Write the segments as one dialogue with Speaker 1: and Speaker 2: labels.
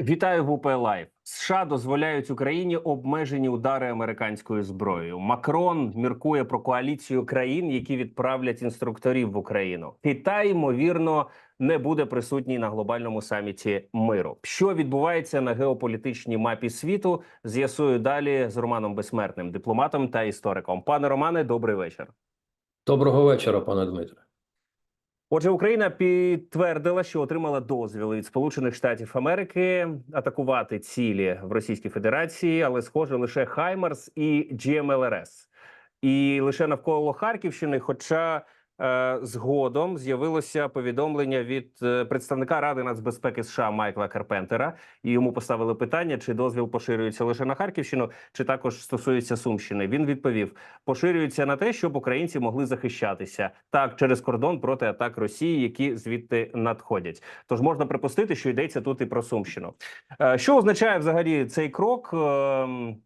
Speaker 1: Вітаю в УП Лайв. США дозволяють Україні обмежені удари американською зброєю. Макрон міркує про коаліцію країн, які відправлять інструкторів в Україну. Китай ймовірно не буде присутній на глобальному саміті миру. Що відбувається на геополітичній мапі світу? З'ясую далі з Романом Безсмертним, дипломатом та істориком. Пане Романе, добрий вечір.
Speaker 2: Доброго вечора, пане Дмитре.
Speaker 1: Отже, Україна підтвердила, що отримала дозвіл від Сполучених Штатів Америки атакувати цілі в Російській Федерації, але схоже лише Хаймерс і GMLRS. І лише навколо Харківщини. Хоча згодом з'явилося повідомлення від е, представника Ради нацбезпеки США Майкла Карпентера, і йому поставили питання, чи дозвіл поширюється лише на Харківщину, чи також стосується Сумщини. Він відповів: поширюється на те, щоб українці могли захищатися так через кордон проти атак Росії, які звідти надходять. Тож можна припустити, що йдеться тут і про Сумщину. Е, Що означає взагалі цей крок?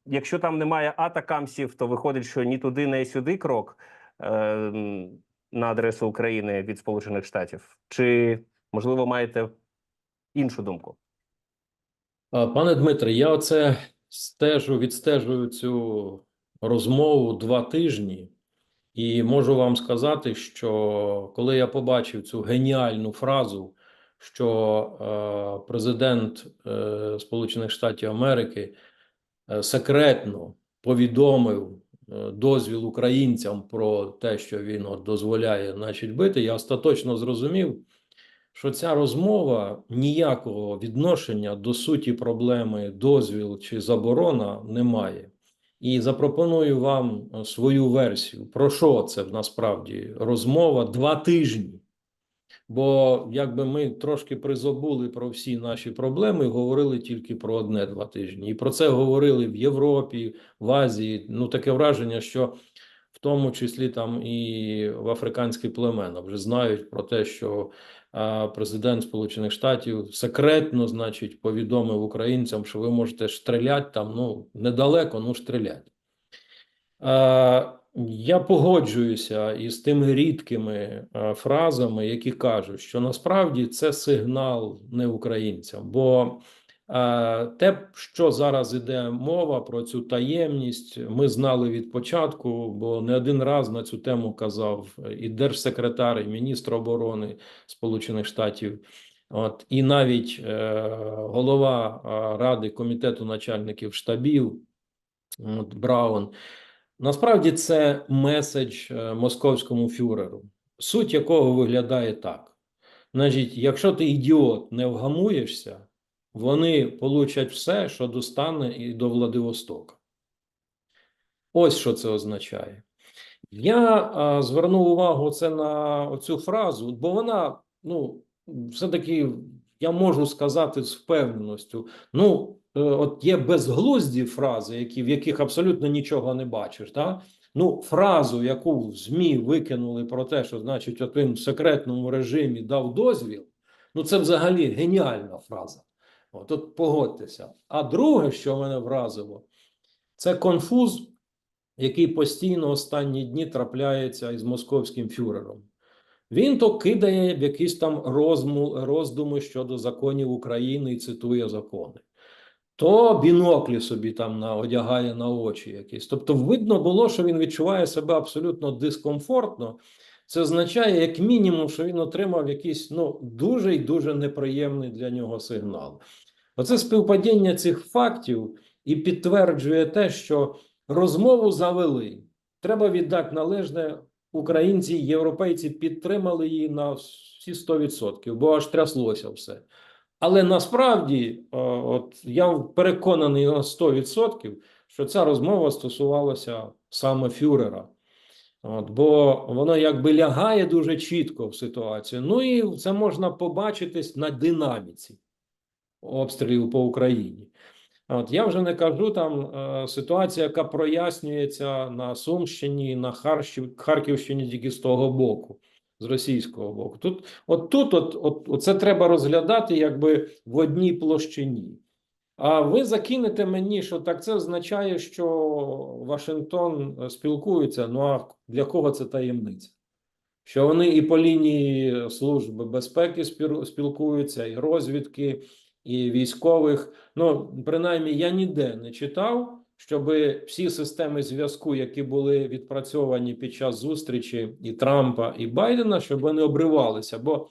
Speaker 1: Якщо там немає атакамсів, то виходить, що ні туди, ні сюди крок на адресу України від Сполучених Штатів. Чи можливо маєте іншу думку?
Speaker 2: Пане Дмитре, я оце стежу, відстежую цю розмову два тижні, і можу вам сказати, що коли я побачив цю геніальну фразу, що е, президент е, Сполучених Штатів Америки е, секретно повідомив дозвіл українцям про те, що він от дозволяє, значить, бити, я остаточно зрозумів, що ця розмова ніякого відношення до суті проблеми дозвіл чи заборона не має. І запропоную вам е, свою версію. Про що це насправді розмова два тижні? Бо якби ми трошки призабули про всі наші проблеми, говорили тільки про одне два тижні. І про це говорили в Європі, в Азії. Ну таке враження, що в тому числі там і в африканські племена вже знають про те, що президент Сполучених Штатів секретно, значить, повідомив українцям, що ви можете стріляти там, ну недалеко, ну стріляти. Я погоджуюся із тими рідкими е, фразами, які кажуть, що насправді це сигнал не українцям, бо е, те, що зараз іде мова про цю таємність, ми знали від початку, бо не один раз на цю тему казав і держсекретар, і міністр оборони Сполучених Штатів. От і навіть е, голова е, ради комітету начальників штабів от, Браун. Насправді це меседж е, московському фюреру, суть якого виглядає так: значить, якщо ти ідіот не вгамуєшся, вони получать все, що достане і до Владивостока. Ось що це означає. Я а, звернув увагу це на оцю фразу, бо вона, ну, все-таки я можу сказати з впевненістю. Ну, е, от є безглузді фрази, які, в яких абсолютно нічого не бачиш. Так? Ну, фразу, яку в ЗМІ викинули про те, що, значить, от він в секретному режимі дав дозвіл, ну це взагалі геніальна фраза. От, от погодьтеся. А друге, що мене вразило, це конфуз, який постійно останні дні трапляється із московським фюрером. Він то кидає в якісь там роздуми щодо законів України і цитує закони. То біноклі собі там на, одягає на очі якісь. Тобто, видно було, що він відчуває себе абсолютно дискомфортно. Це означає, як мінімум, що він отримав якийсь ну, дуже і дуже неприємний для нього сигнал. Оце співпадіння цих фактів і підтверджує те, що розмову завели. Треба віддати належне українці європейці підтримали її на всі 100%, бо аж тряслося все. Але насправді, е, от я переконаний на 100%, що ця розмова стосувалася саме фюрера. От, бо воно якби лягає дуже чітко в ситуацію. Ну і це можна побачити на динаміці обстрілів по Україні. От я вже не кажу там е, ситуація, яка прояснюється на Сумщині, на Харківщині тільки з того боку, з російського боку. Тут, от тут, от, от, от це треба розглядати якби в одній площині. А ви закинете мені, що так це означає, що Вашингтон е, спілкується. Ну а для кого це таємниця? Що вони і по лінії Служби безпеки спілкуються, і розвідки, і військових. Ну, принаймні, я ніде не читав, щоб всі системи зв'язку, які були відпрацьовані під час зустрічі і Трампа, і Байдена, щоб вони обривалися. Бо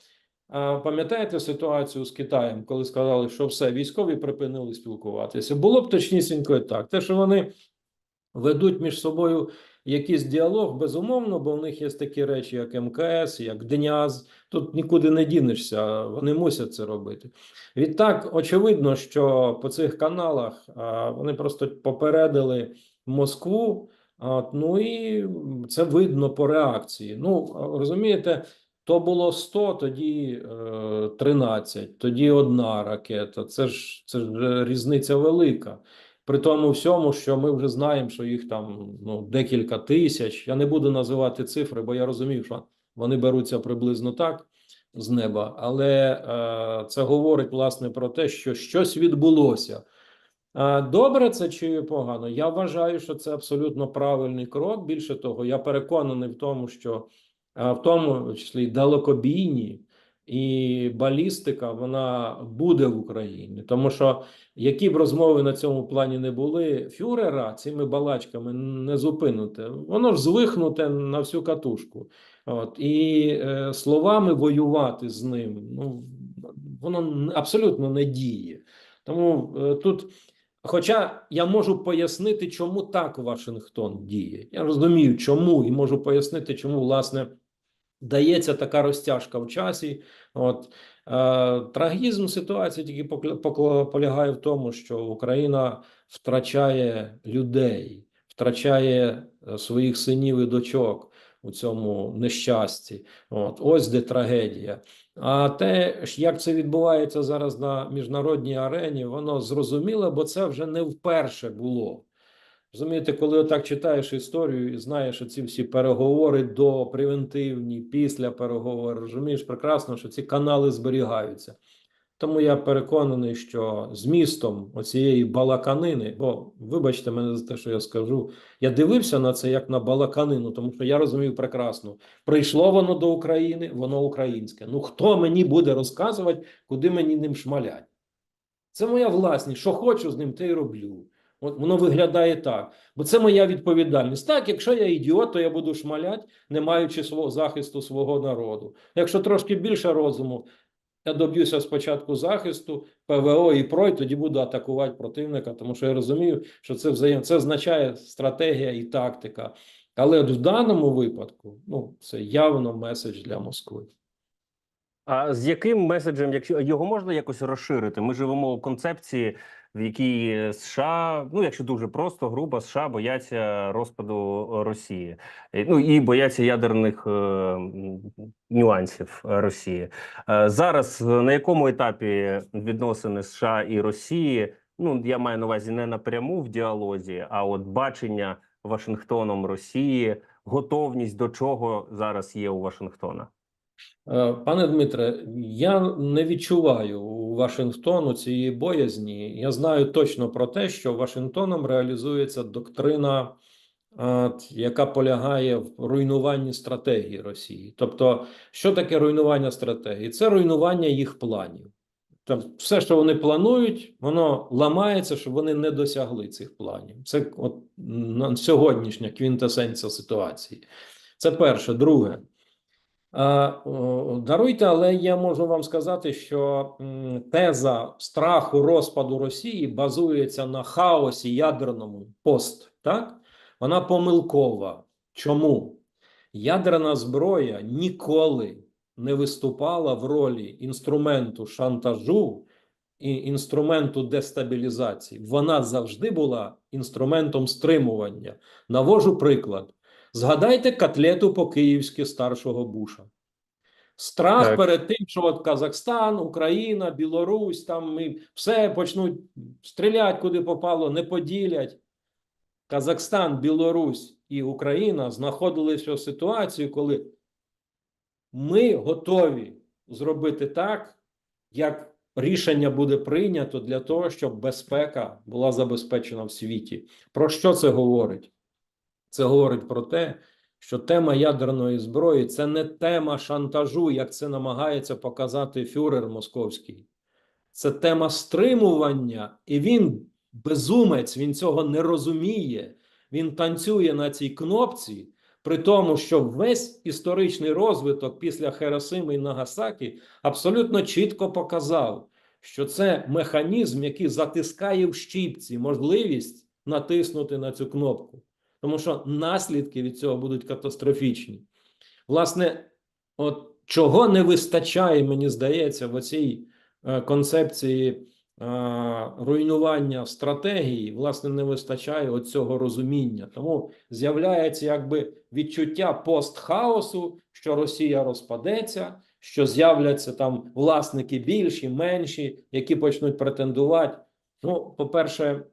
Speaker 2: пам'ятаєте ситуацію з Китаєм, коли сказали, що все, військові припинили спілкуватися? Було б точнісінько і так. Те, що вони ведуть між собою якийсь діалог, безумовно, бо в них є такі речі, як МКС, як ДНЯЗ. Тут нікуди не дінешся, вони мусять це робити. Відтак, очевидно, що по цих каналах вони просто попередили Москву. А, ну і це видно по реакції. Ну, розумієте, то було 100, тоді е, 13, тоді одна ракета. Це ж це ж е, різниця велика. При тому всьому, що ми вже знаємо, що їх там ну, декілька тисяч. Я не буду називати цифри, бо я розумію, що вони беруться приблизно так з неба. Але е, це говорить власне про те, що щось відбулося. А Добре це чи погано? Я вважаю, що це абсолютно правильний крок. Більше того, я переконаний в тому, що а, в тому числі далекобійні і балістика вона буде в Україні, тому що які б розмови на цьому плані не були, фюрера цими балачками не зупинити. Воно ж звихнуте на всю катушку. От і е, словами воювати з ним, ну воно абсолютно не діє. Тому е, тут. Хоча я можу пояснити, чому так Вашингтон діє. Я розумію, чому, і можу пояснити, чому власне дається така розтяжка в часі. От е, трагізм ситуації тільки полягає в тому, що Україна втрачає людей, втрачає е, своїх синів і дочок у цьому нещасті. От ось де трагедія. А те, як це відбувається зараз на міжнародній арені, воно зрозуміло, бо це вже не вперше було. Розумієте, коли отак читаєш історію і знаєш ці всі переговори до превентивні, після переговорів, розумієш прекрасно, що ці канали зберігаються. Тому я переконаний, що змістом оцієї балаканини, бо вибачте мене за те, що я скажу, я дивився на це як на балаканину, тому що я розумію прекрасно, прийшло воно до України, воно українське. Ну хто мені буде розказувати, куди мені ним шмалять? Це моя власність, що хочу з ним, те й роблю. От воно виглядає так, бо це моя відповідальність. Так, якщо я ідіот, то я буду шмалять, не маючи свого захисту свого народу. Якщо трошки більше розуму, я доб'юся спочатку захисту, ПВО і ПРО, і тоді буду атакувати противника, тому що я розумію, що це взаєм... це означає стратегія і тактика. Але в даному випадку, ну це явно меседж для Москви.
Speaker 1: А з яким меседжем, якщо його можна якось розширити? Ми живемо в концепції, в якій США, ну якщо дуже просто, грубо, США бояться розпаду Росії, Е, ну і бояться ядерних е, нюансів Росії. Е, зараз е, на якому етапі відносини США і Росії? Ну я маю на увазі не напряму в діалозі, а от бачення Вашингтоном Росії, готовність до чого зараз є у Вашингтона.
Speaker 2: Е, Пане Дмитре, я не відчуваю Вашингтону цієї боязні. Я знаю точно про те, що Вашингтоном реалізується доктрина, яка полягає в руйнуванні стратегії Росії. Тобто, що таке руйнування стратегії? Це руйнування їх планів. Тобто, все, що вони планують, воно ламається, щоб вони не досягли цих планів. Це от сьогоднішня квінтесенція ситуації. Це перше. Друге. О, Даруйте, але я можу вам сказати, що теза страху розпаду Росії базується на хаосі ядерному пост. Так? Вона помилкова. Чому? Ядерна зброя ніколи не виступала в ролі інструменту шантажу і інструменту дестабілізації. Вона завжди була інструментом стримування. Навожу приклад. Згадайте котлету по-київськи старшого Буша. Страх
Speaker 1: Так.
Speaker 2: перед тим, що от Казахстан, Україна, Білорусь, там ми все почнуть стріляти куди попало, не поділять. Казахстан, Білорусь і Україна знаходилися в ситуації, коли ми готові зробити так, як рішення буде прийнято для того, щоб безпека була забезпечена в світі. Про що це говорить? Це говорить про те, що тема ядерної зброї це не тема шантажу, як це намагається показати фюрер московський. це тема стримування, і він безумець, він цього не розуміє. Він танцює на цій кнопці, при тому, що весь історичний розвиток після Херосими і Нагасакі абсолютно чітко показав, що це механізм, який затискає в щіпці можливість натиснути на цю кнопку, тому що наслідки від цього будуть катастрофічні. Власне, от чого не вистачає, мені здається, в оцій е, концепції е, руйнування стратегії, власне, не вистачає оцього розуміння. Тому з'являється якби відчуття постхаосу, що Росія розпадеться, що з'являться там власники більші, менші, які почнуть претендувати. Ну, по-перше,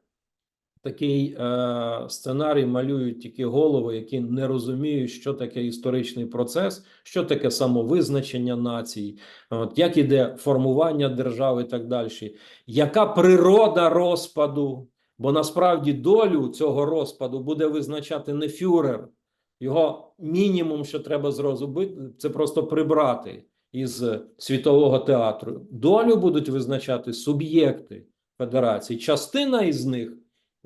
Speaker 2: такий е, сценарій малюють тільки голови, які не розуміють, що таке історичний процес, що таке самовизначення націй, от, як іде формування держави і так далі. Яка природа розпаду? Бо насправді долю цього розпаду буде визначати не фюрер. Його мінімум, що треба зробити, це просто прибрати із світового театру. Долю будуть визначати суб'єкти федерації. Частина із них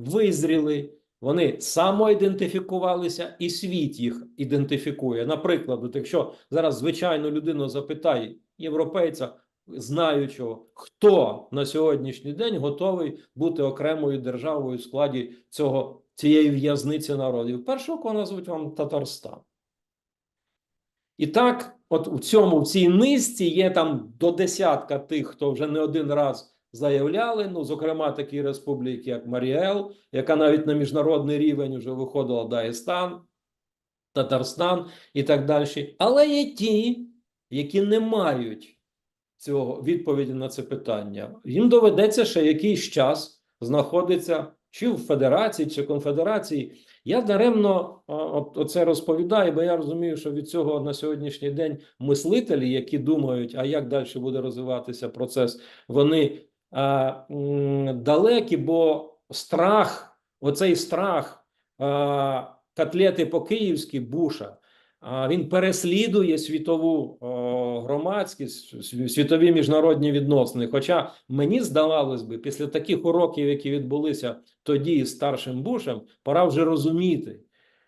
Speaker 2: визріли, вони самоідентифікувалися, і світ їх ідентифікує. Наприклад, от якщо зараз звичайну людину запитає європейця, знаючого, хто на сьогоднішній день готовий бути окремою державою в складі цього цієї в'язниці народів, першого кого назвуть вам Татарстан. І так, от у цьому в цій низці є там до десятка тих, хто вже не один раз заявляли. Ну, зокрема, такі республіки, як Маріел, яка навіть на міжнародний рівень вже виходила Дагестан, Татарстан і так далі. Але є ті, які не мають цього відповіді на це питання. Їм доведеться ще якийсь час знаходиться чи в Федерації, чи Конфедерації. Я даремно оце розповідаю, бо я розумію, що від цього на сьогоднішній день мислителі, які думають, а як далі буде розвиватися процес, вони далекі, бо страх, оцей страх котлети по-київськи Буша, він переслідує світову громадськість, світові міжнародні відносини. Хоча мені здавалось би, після таких уроків, які відбулися тоді з старшим Бушем, пора вже розуміти,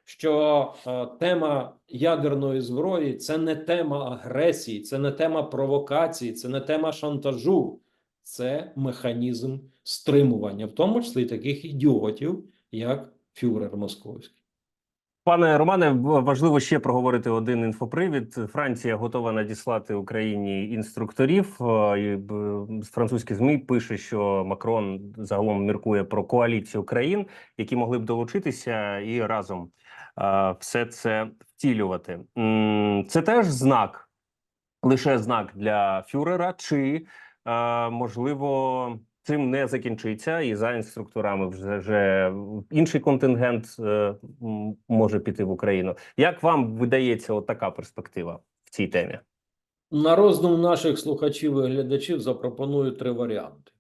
Speaker 2: що е, тема ядерної зброї це не тема агресії, це не тема провокації, це не тема шантажу, це механізм стримування, в тому числі таких ідіотів, як фюрер московський.
Speaker 1: Пане Романе, важливо ще проговорити один інфопривід. Франція готова надіслати Україні інструкторів. Е, Французькі змі пише, що Макрон загалом міркує про коаліцію країн, які могли б долучитися і разом е, все це втілювати. Це теж знак, лише знак для фюрера, чи можливо. Цим не закінчиться, і за інструкторами вже, вже інший контингент е, може піти в Україну. Як вам видається от така перспектива в цій темі?
Speaker 2: На роздум наших слухачів і глядачів запропоную три варіанти.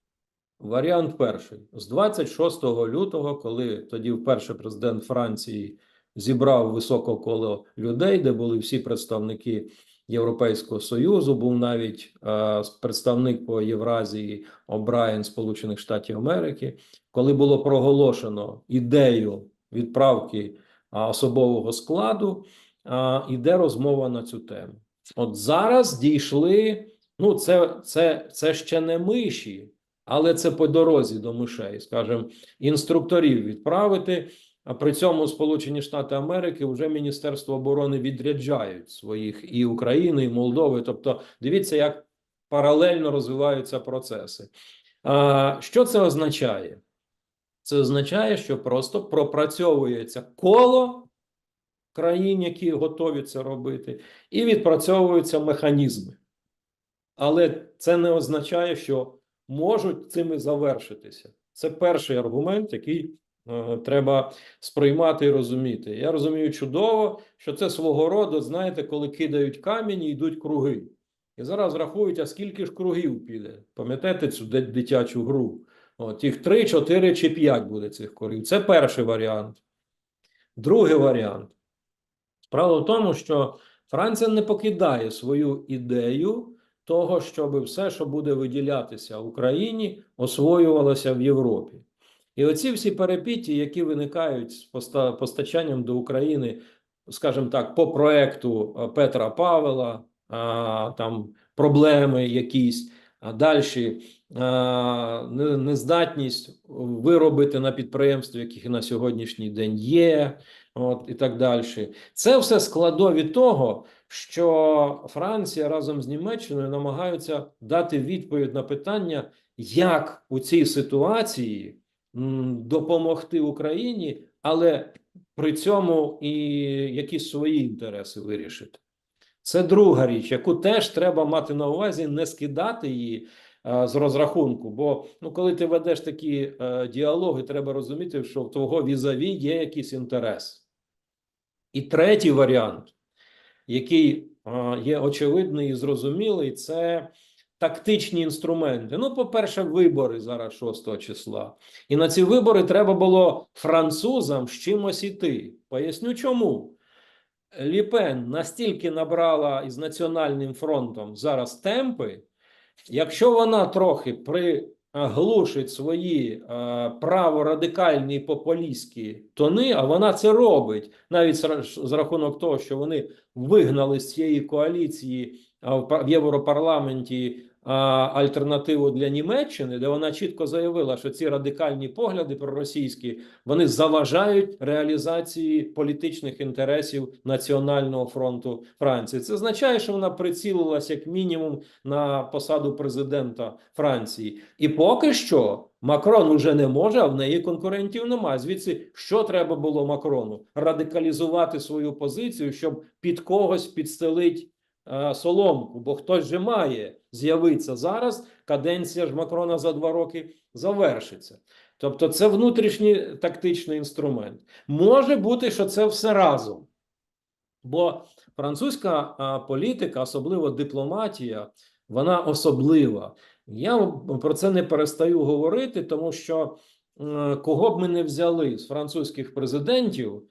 Speaker 2: Варіант перший: з 26 лютого, коли тоді вперше президент Франції зібрав високе коло людей, де були всі представники Європейського Союзу, був навіть е, представник по Євразії О'Брайен Сполучених Штатів Америки, коли було проголошено ідею відправки а, особового складу, а, іде розмова на цю тему. От зараз дійшли. Ну, це, це, це ще не миші, але це по дорозі до мишей, скажімо, інструкторів відправити. А при цьому Сполучені Штати Америки вже Міністерство оборони відряджають своїх і України, і Молдови. Тобто, дивіться, як паралельно розвиваються процеси. А, що це означає? Це означає, що просто пропрацьовується коло країн, які готові це робити, і відпрацьовуються механізми. Але це не означає, що можуть цими завершитися. Це перший аргумент, який треба сприймати і розуміти. Я розумію чудово, що це свого роду, знаєте, коли кидають камінь і йдуть круги. І зараз рахують, а скільки ж кругів піде. Пам'ятаєте цю дитячу гру? От, їх 3, 4 чи 5 буде цих кругів. Це перший варіант. Другий варіант. Справа в тому, що Франція не покидає свою ідею того, щоб все, що буде виділятися Україні, освоювалося в Європі. І оці всі перепіті, які виникають з поста- постачанням до України, скажімо так, по проекту е, Петра Павела, там проблеми якісь, далі не- нездатність виробити на підприємстві, яких на сьогоднішній день є, от і так далі. Це все складові того, що Франція разом з Німеччиною намагаються дати відповідь на питання, як у цій ситуації допомогти Україні, але при цьому і якісь свої інтереси вирішити. Це друга річ, яку теж треба мати на увазі, не скидати її е, з розрахунку. Бо ну, коли ти ведеш такі е, діалоги, треба розуміти, що в твого візаві є якийсь інтерес. І третій варіант, який е, є очевидний і зрозумілий, це тактичні інструменти. Ну, по-перше, вибори зараз 6 числа. І на ці вибори треба було французам з чимось іти. Поясню чому. Ліпен настільки набрала із Національним фронтом зараз темпи, якщо вона трохи приглушить свої е, праворадикальні популістські тони, а вона це робить навіть з рахунок того, що вони вигнали з цієї коаліції а, в Європарламенті альтернативу для Німеччини, де вона чітко заявила, що ці радикальні погляди проросійські вони заважають реалізації політичних інтересів Національного фронту Франції. Це означає, що вона прицілилась як мінімум на посаду президента Франції, і поки що. Макрон уже не може, а в неї конкурентів немає. Звідси, що треба було Макрону? Радикалізувати свою позицію, щоб під когось підстелить е, соломку, бо хтось же має з'явитися зараз. Каденція ж Макрона за два роки завершиться. Тобто, це внутрішній тактичний інструмент. Може бути, що це все разом. Бо французька політика, особливо дипломатія, вона особлива. Я про це не перестаю говорити, тому що кого б ми не взяли з французьких президентів,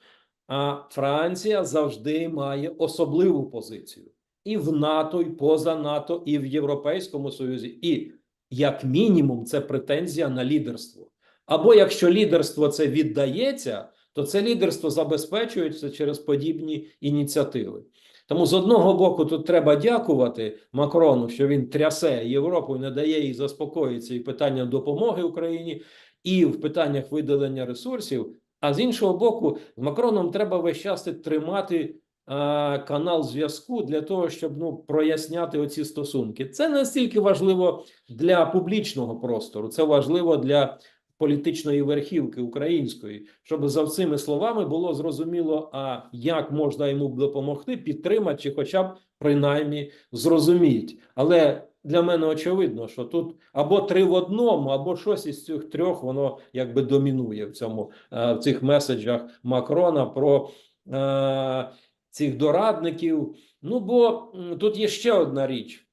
Speaker 2: а Франція завжди має особливу позицію і в НАТО, і поза НАТО, і в Європейському Союзі. І як мінімум, це претензія на лідерство. Або якщо лідерство це віддається, то це лідерство забезпечується через подібні ініціативи. Тому з одного боку тут треба дякувати Макрону, що він трясе Європу не дає їй заспокоїтися і питанням допомоги Україні, і в питаннях виділення ресурсів. А з іншого боку, з Макроном треба весь час тримати канал зв'язку для того, щоб ну проясняти оці стосунки. Це настільки важливо для публічного простору, це важливо для політичної верхівки української, щоб за цими словами було зрозуміло, а як можна йому допомогти, підтримати, чи хоча б принаймні зрозуміти. Але для мене очевидно, що тут або три в одному, або щось із цих трьох воно якби домінує в цьому е, в цих меседжах Макрона про е, цих дорадників. Ну бо тут є ще одна річ: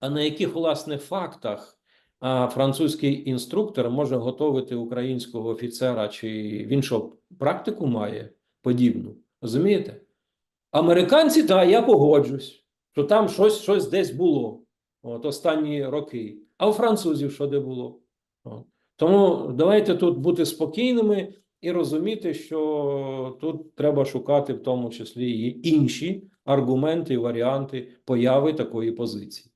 Speaker 2: а на яких власне фактах французький інструктор може готувати українського офіцера, чи він що, практику має подібну? Розумієте? Американці, так, я погоджусь, що там щось, щось десь було от, останні роки. А у французів що де було? От. Тому давайте тут бути спокійними і розуміти, що тут треба шукати в тому числі і інші аргументи і варіанти появи такої позиції.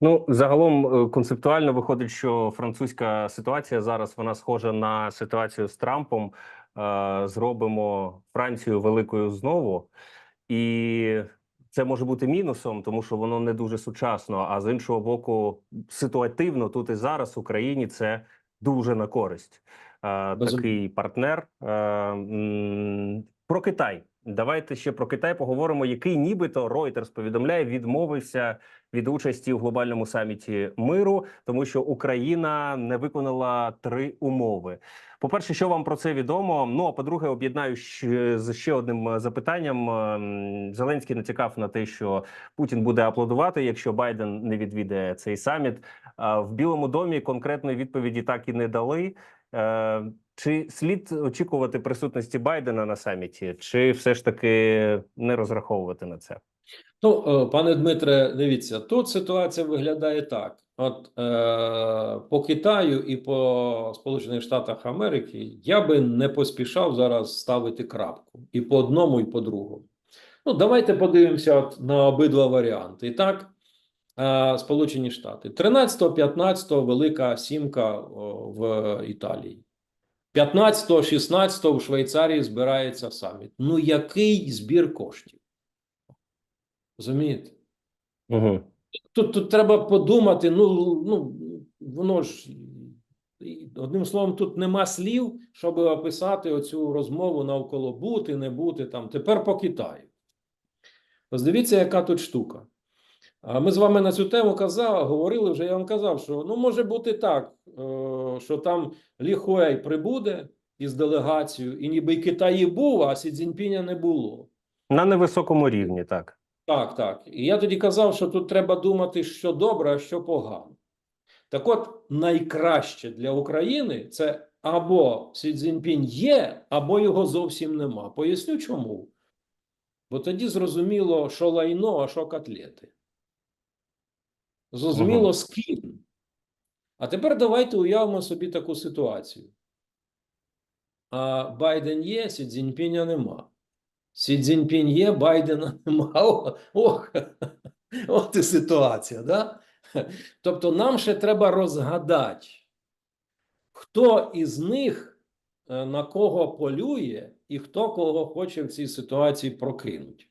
Speaker 1: Ну, загалом е, концептуально виходить, що французька ситуація зараз вона схожа на ситуацію з Трампом. Е, Зробимо Францію великою знову, і це може бути мінусом, тому що воно не дуже сучасно. А з іншого боку, ситуативно тут і зараз Україні це дуже на користь. Такий партнер. Про Китай. Давайте ще про Китай поговоримо, який нібито Reuters повідомляє, відмовився від участі у глобальному саміті миру, тому що Україна не виконала три умови. По-перше, що вам про це відомо? Ну а по-друге, об'єднаю з ще одним е, запитанням. Зеленський натякав на те, що Путін буде аплодувати, якщо Байден не відвідає цей саміт. В Білому домі конкретної відповіді так і не дали. Е, Чи слід очікувати присутності Байдена на саміті, чи все ж таки не розраховувати на це?
Speaker 2: Ну, е, пане Дмитре, дивіться, тут ситуація виглядає так: от е, по Китаю і по Сполучених Штатах Америки я би не поспішав зараз ставити крапку і по одному, і по другому. Ну, давайте подивимося от на обидва варіанти. І так, Сполучені Штати. 13-15 велика сімка в Італії. 15-16 в Швейцарії збирається саміт. Ну, який збір коштів? Розумієте?
Speaker 1: Угу.
Speaker 2: Тут, тут треба подумати, ну, ну воно ж одним словом, тут нема слів, щоб описати оцю розмову навколо бути, не бути там. Тепер по Китаю. Ось дивіться, яка тут штука. Ми з вами на цю тему казав, говорили вже. Я вам казав, що ну може бути так, е, що там Лі Хуей прибуде із делегацією, і ніби Китай і був, а Сі Цзіньпіня не було.
Speaker 1: На невисокому рівні, так.
Speaker 2: Так, так. І я тоді казав, що тут треба думати, що добре, а що погано. Так от, найкраще для України це або Сі Цзіньпінь є, або його зовсім нема. Поясню чому. Бо тоді зрозуміло, що лайно, а що котлети. Зрозуміло, з ким. А тепер давайте уявимо собі таку ситуацію. А Байден є, Сі Цзіньпіня нема. Сі Цзіньпінь є, Байдена нема. О, Ох, от і ситуація, да? Тобто нам ще треба розгадати, хто із них е, на кого полює і хто кого хоче в цій ситуації прокинуть.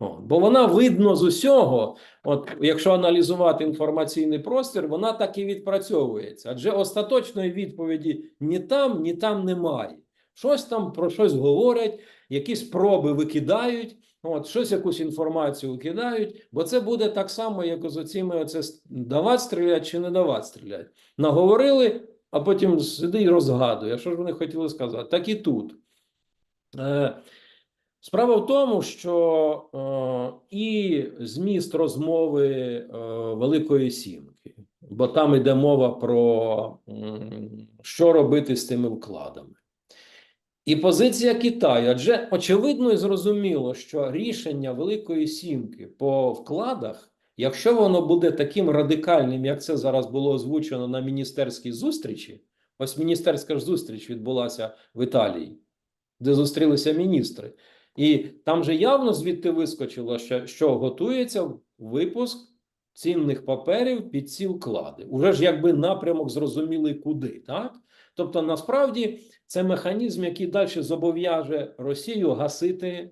Speaker 2: Бо вона видно з усього, от якщо аналізувати інформаційний простір, вона так і відпрацьовується. Адже остаточної відповіді ні там, ні там немає. Щось там про щось говорять, якісь проби викидають, от, щось якусь інформацію викидають, бо це буде так само, як з оціми оце с- давати стріляти чи не давати стріляти. Наговорили, а потім сиди і розгадує, що ж вони хотіли сказати. Так і тут. Е, Справа в тому, що е, і зміст розмови е, Великої Сімки, бо там йде мова про що робити з тими вкладами. І позиція Китаю, адже очевидно і зрозуміло, що рішення Великої Сімки по вкладах, якщо воно буде таким радикальним, як це зараз було озвучено на міністерській зустрічі, ось міністерська ж зустріч відбулася в Італії, де зустрілися міністри. І там же явно звідти вискочило, що, що готується випуск цінних паперів під ці вклади. Уже ж якби напрямок зрозумілий куди, так? Тобто, насправді це механізм, який далі зобов'яже Росію гасити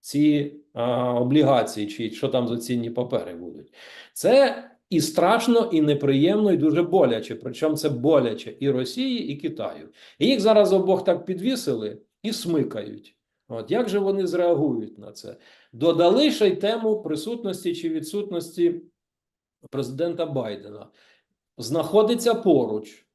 Speaker 2: ці а, облігації, чи що там за цінні папери будуть. Це і страшно, і неприємно, і дуже боляче. Причому це боляче і Росії, і Китаю. І їх зараз обох так підвісили і смикають. От як же вони зреагують на це? Додали ще й тему присутності чи відсутності президента Байдена. Знаходиться поруч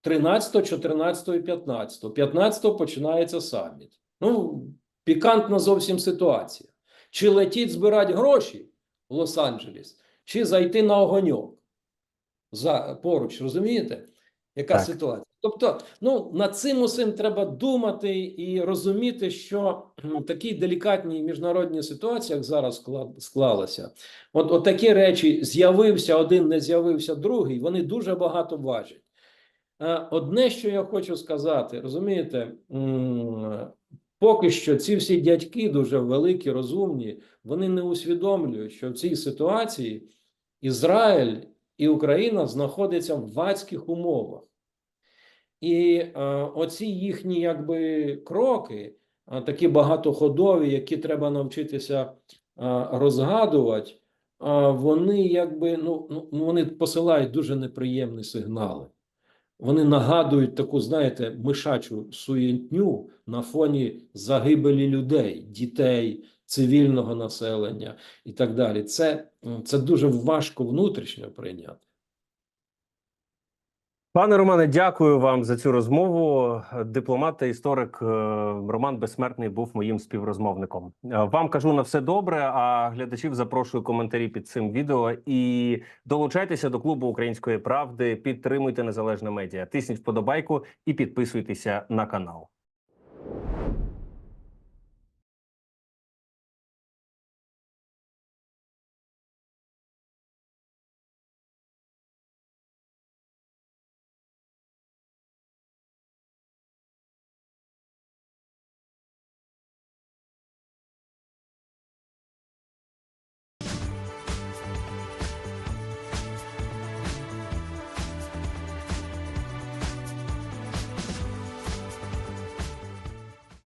Speaker 2: 13, 14 і 15. 15 починається саміт. Ну, пікантна зовсім ситуація. Чи летіть збирати гроші в Лос-Анджелес, чи зайти на огоньок за поруч, розумієте? Яка
Speaker 1: Так.
Speaker 2: ситуація? Тобто, ну над цим усім треба думати і розуміти, що в такій делікатній міжнародній ситуації, як зараз скла- склалося, от, от такі речі з'явився один, не з'явився другий, вони дуже багато важать. Е, Одне, що я хочу сказати, розумієте, поки що ці всі дядьки дуже великі, розумні, вони не усвідомлюють, що в цій ситуації Ізраїль і Україна знаходяться в вадських умовах. І е, оці їхні якби кроки, е, такі багатоходові, які треба навчитися е, розгадувати, е, вони якби ну, ну ну, вони посилають дуже неприємні сигнали. Вони нагадують таку, знаєте, мишачу суєтню на фоні загибелі людей, дітей, цивільного населення і так далі. Це, це дуже важко внутрішньо прийняти.
Speaker 1: Пане Романе, дякую вам за цю розмову. Дипломат та історик е, Роман Безсмертний був моїм співрозмовником. Е, Вам кажу на все добре. А глядачів запрошую коментарі під цим відео і долучайтеся до клубу української правди. Підтримуйте незалежне медіа. Тисніть вподобайку і підписуйтеся на канал.